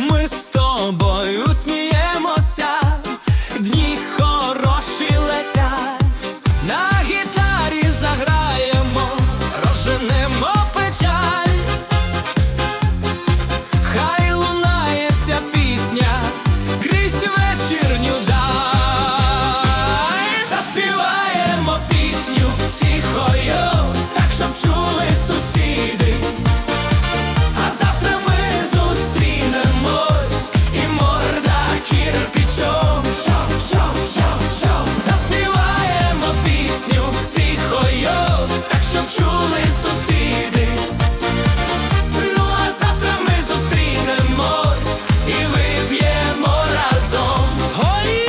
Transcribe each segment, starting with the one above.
Ми так чули сусіди. Ну а завтра ми зустрінемось і вип'ємо разом. Горі!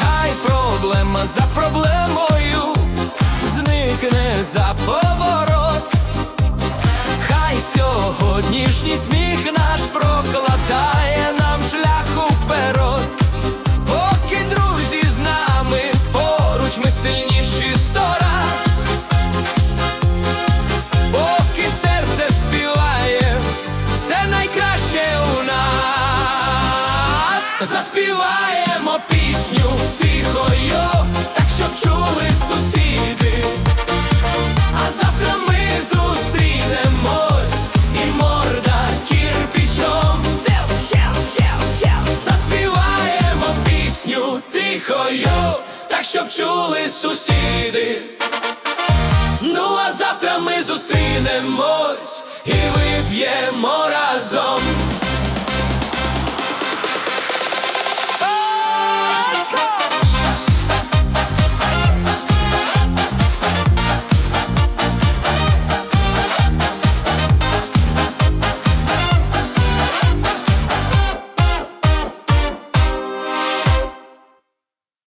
Хай проблема за проблемою зникне за поворот. Хай сьогоднішній сміх наш прокладає Заспіваємо пісню тихою, так щоб чули сусіди. А завтра ми зустрінемось і морда кірпічом. Заспіваємо пісню тихою, так щоб чули сусіди. Ну а завтра ми зустрінемось і вип'ємо разом.